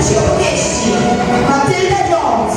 treści opowieści Matylda Jones.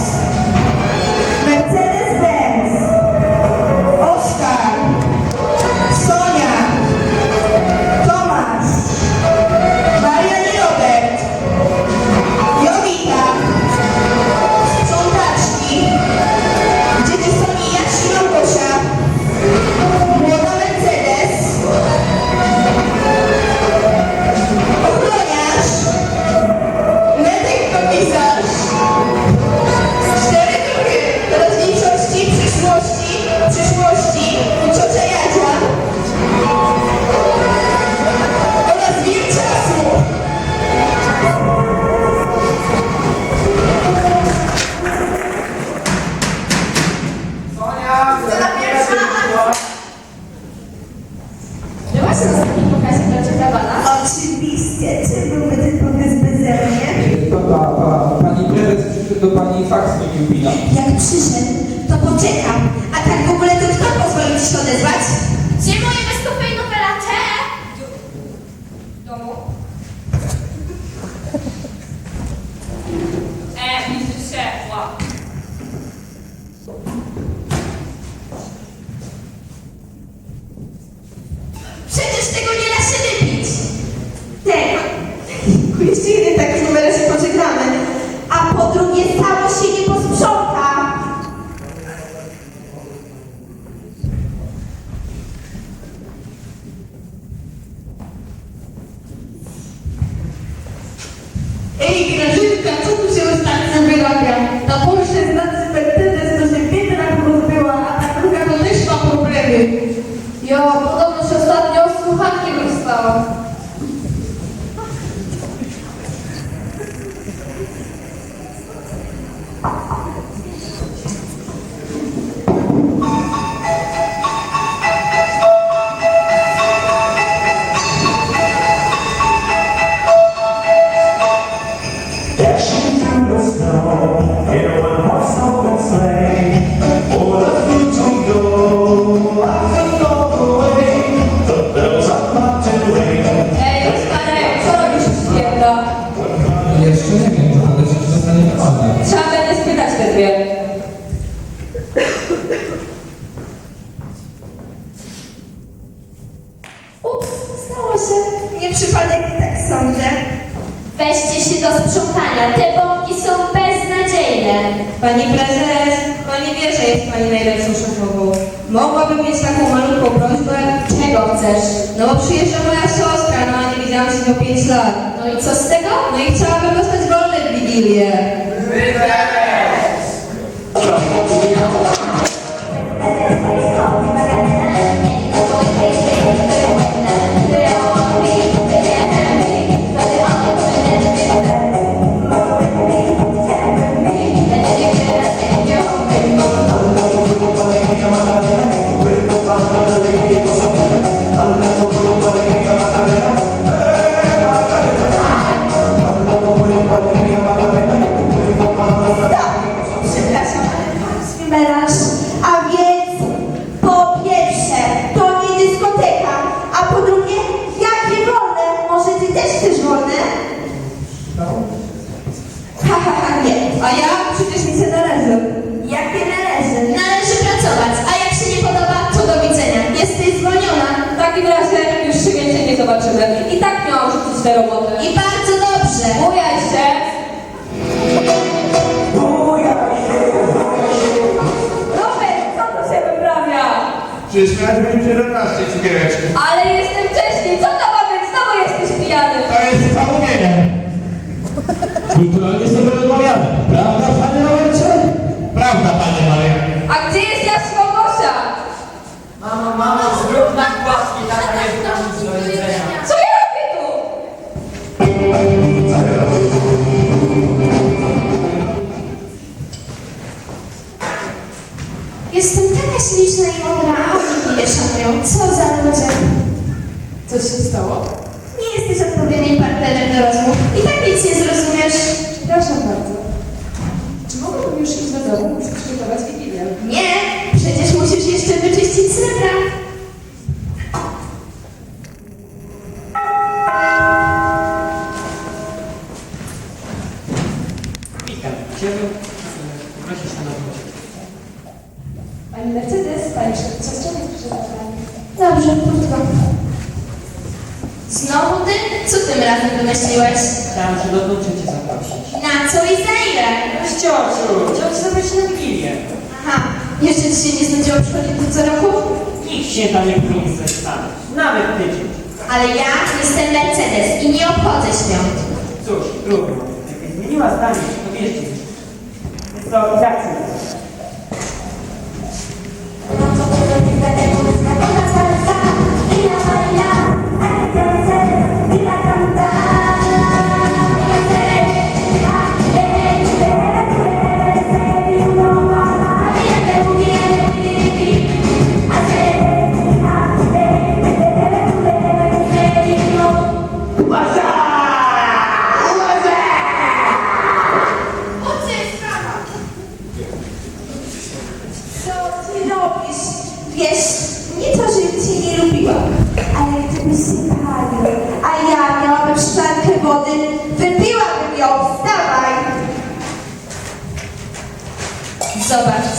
keeping up nie przypadek, tak sądzę. Weźcie się do sprzątania, te bombki są beznadziejne. Pani prezes, pani wie, że jest pani najlepszą szefową. Mogłabym mieć taką malutką prośbę. Czego chcesz? No bo przyjeżdża moja siostra, no a nie widziałam się do 5 lat. No i co z tego? No i chciałabym dostać wolne w Wigilię. Wydaj! esperança nawet tydzień. Ale ja jestem Mercedes i nie obchodzę świąt. Cóż, trudno. Jakbyś zmieniła zdanie, to wiesz. Jest to i to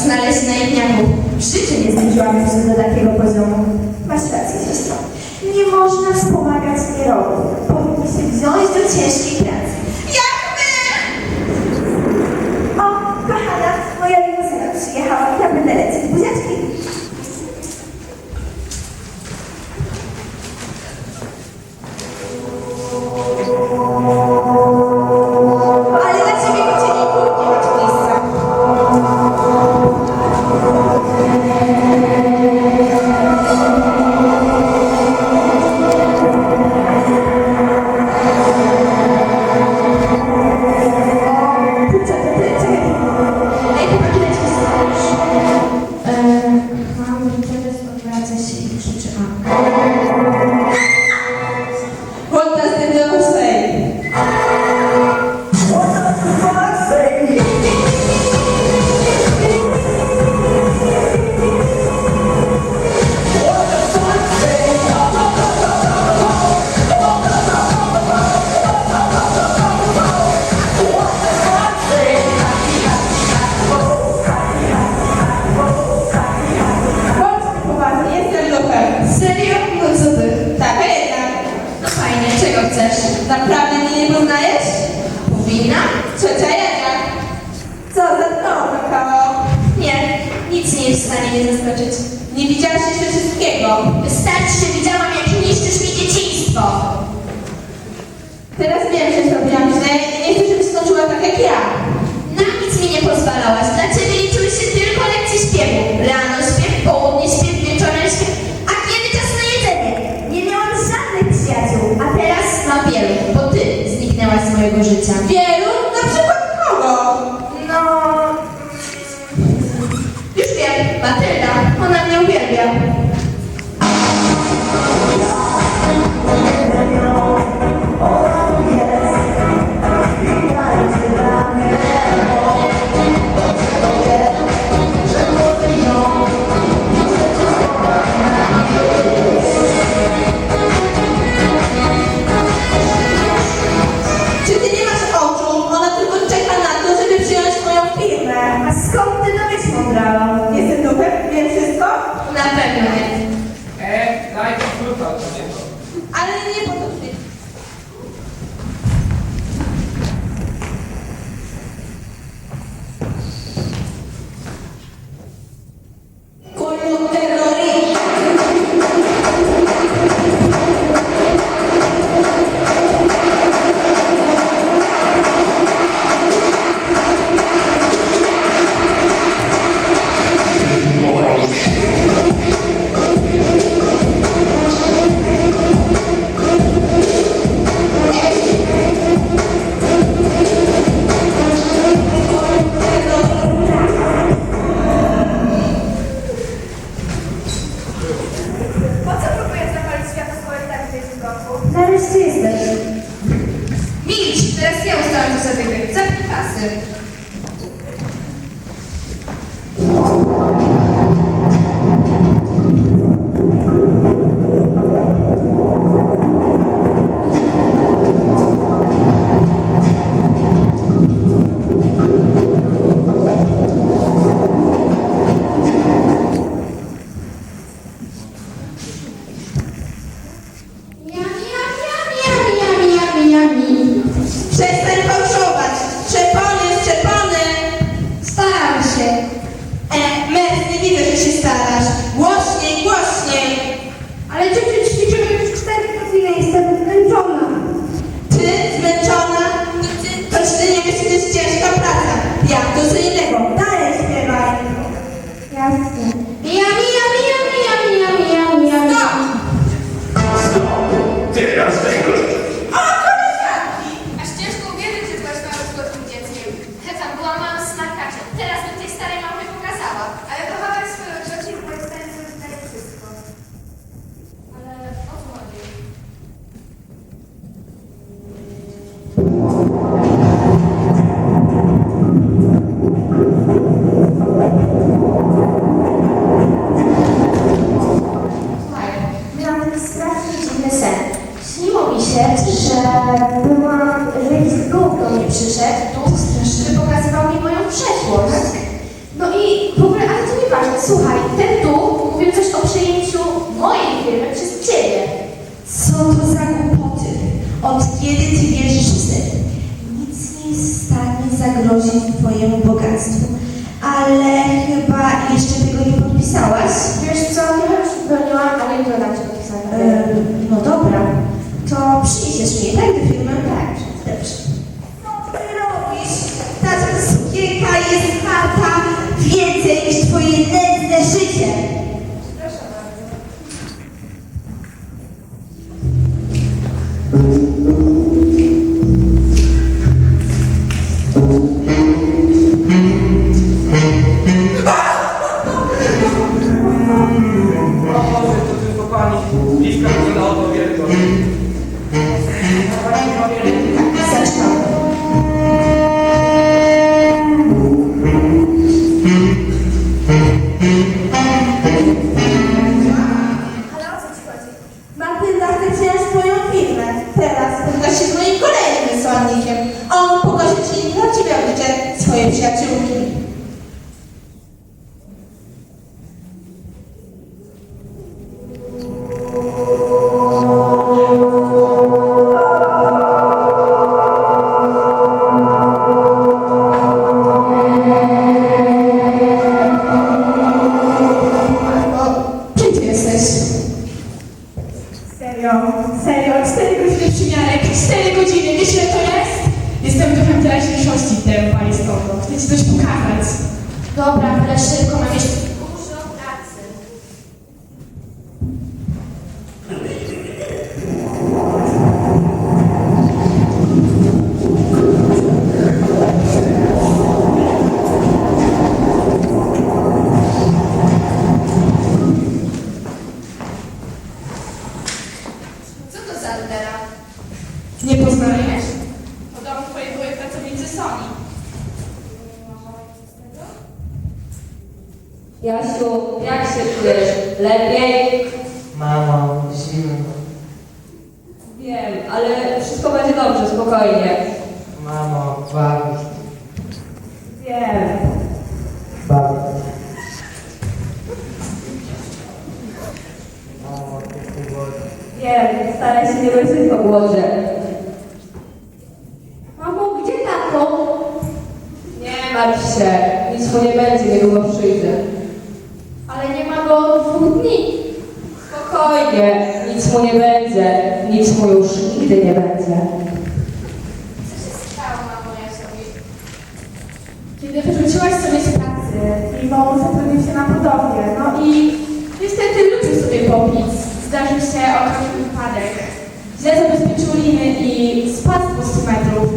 znaleźć na jedniaku. W życiu nie zbliżyłabym się do takiego poziomu. Masz rację, siostro. Nie można wspomagać nierobów. Powinni się wziąć do ciężkiej pracy. Jak my! O, kochana, moja limuzyna przyjechała. Ja będę lecieć buziaczki. echa bien. sério. dobrze, spokojnie. Mamo, bawisz. Wiem. Bawisz. Mamo, ty Wiem, staraj się nie łysy po głodzie. ciuliny i spadł z 200 metrów.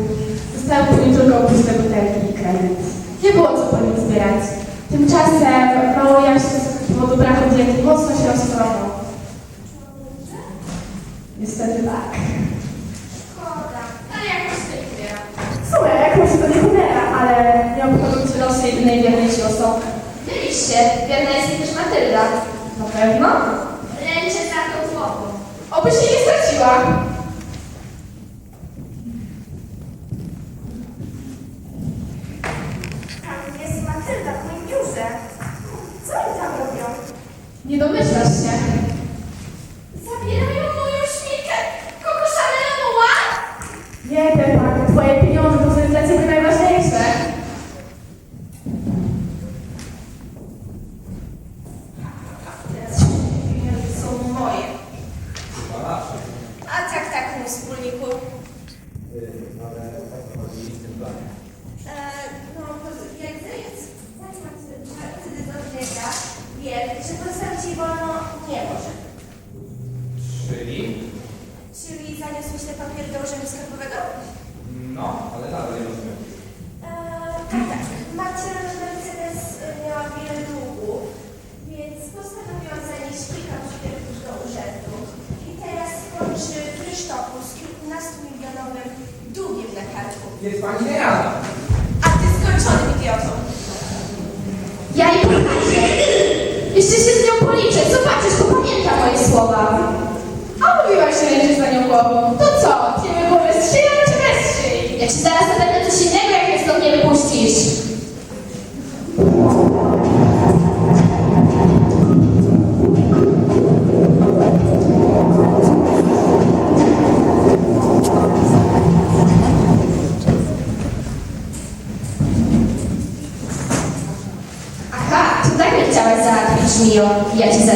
Zostały po nim tylko puste butelki i kredyt. Nie było co po nim zbierać. Tymczasem mało ja się z powodu braku diety mocno się rozchorował. Niestety tak. Szkoda, no, ale jakoś się wybiera. Słuchaj, jakoś to nie ale nie obchodzą ci losy jedynej wierniejszej osoby. Byliście, wierna jest też Matylda. Na pewno. Ręczę za tą głową. Oby się nie straciła. yes.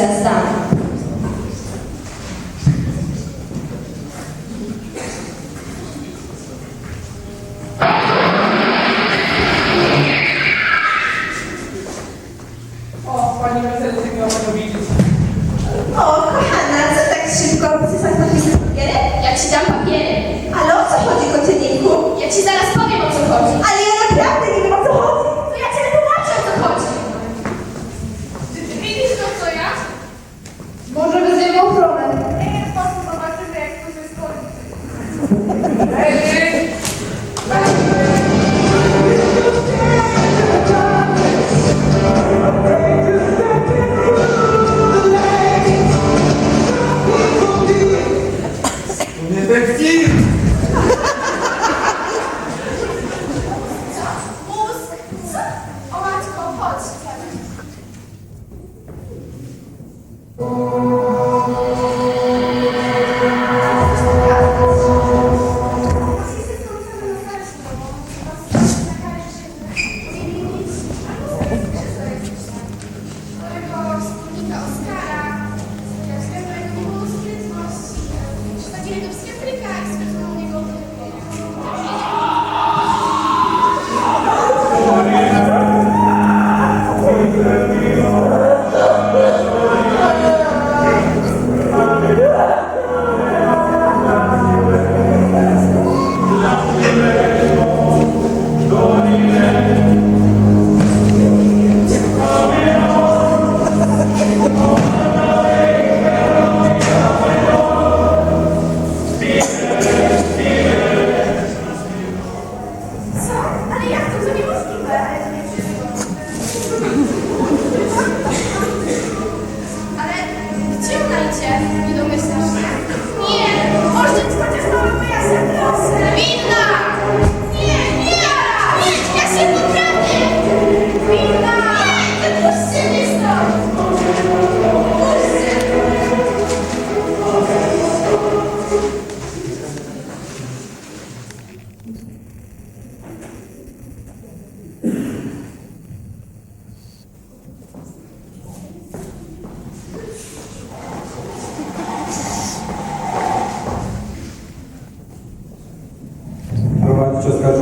сейчас скажу,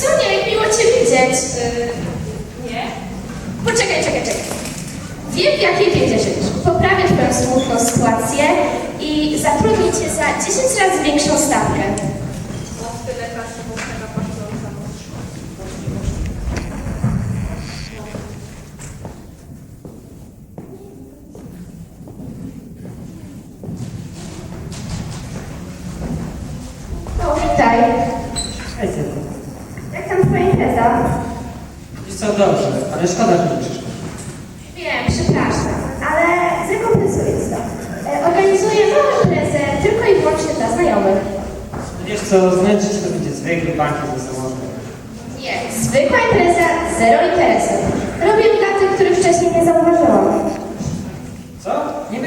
Sonia, jak miło Cię widzieć. Yy, nie? Poczekaj, czekaj, czekaj. Wiem, w jakiej. Poprawię Twoją smutną sytuację i zatrudnię Cię za 10 razy większą stawkę.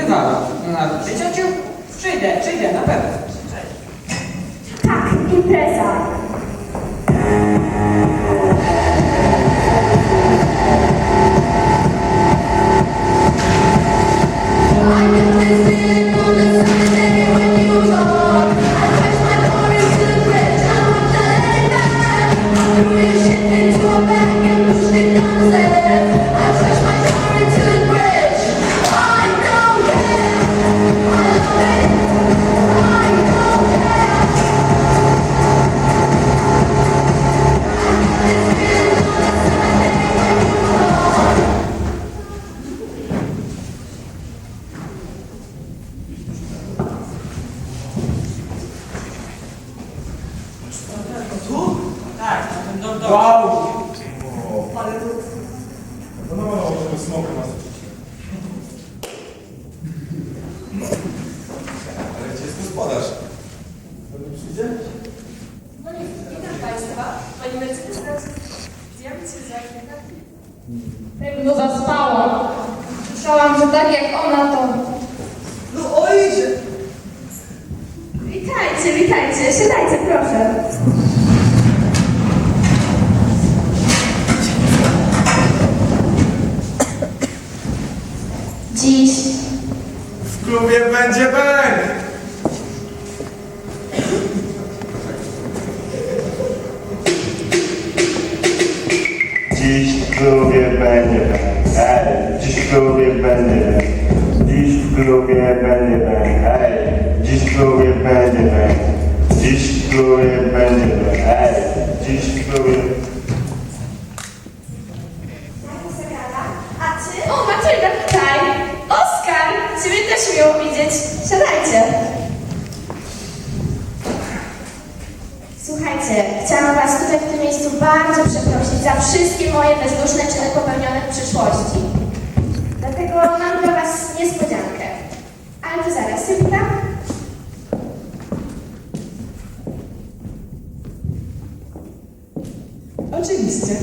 wygala przyjdę, przyjdę, na pewno. Tak, impreza. Вона мала вже висновку нас. były, będziemy. Ej, dziś były. Pani Sagrada, a ty? O, Matylda, no witaj! Oskar, ciebie też miło widzieć. Siadajcie. Słuchajcie, chciałam was tutaj w tym miejscu bardzo przeprosić za wszystkie moje bezduszne czyny popełnione w przyszłości. Dlatego mam dla was niespodziankę. Ale to zaraz, sypka. робоче місце.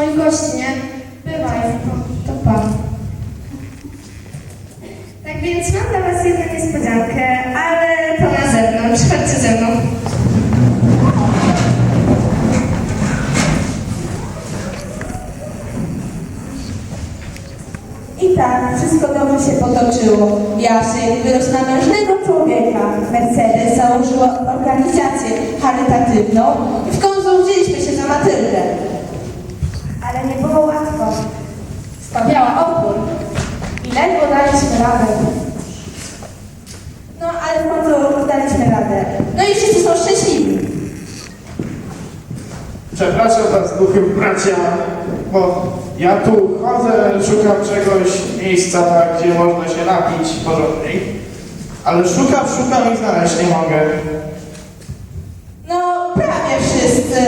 Do moich gości, nie? Bywaj. To pa. Tak więc mam dla was jedną niespodziankę, ale To na zewnątrz, chodźcie ze mną. I tak, wszystko dobrze się potoczyło. Jasiek wyrósł na mężnego człowieka. Mercedes założyła organizację charytatywną i w końcu wzięliśmy się za Matyldę. Ale nie było łatwo. Stawiała opór. I ledwo daliśmy radę. No, ale w końcu daliśmy radę. No i wszyscy są szczęśliwi. Przepraszam was, duchy bracia, bo ja tu chodzę, szukam czegoś, miejsca, tak, gdzie można się napić porządniej. Ale szukam, szukam i znaleźć nie mogę. No, prawie wszyscy.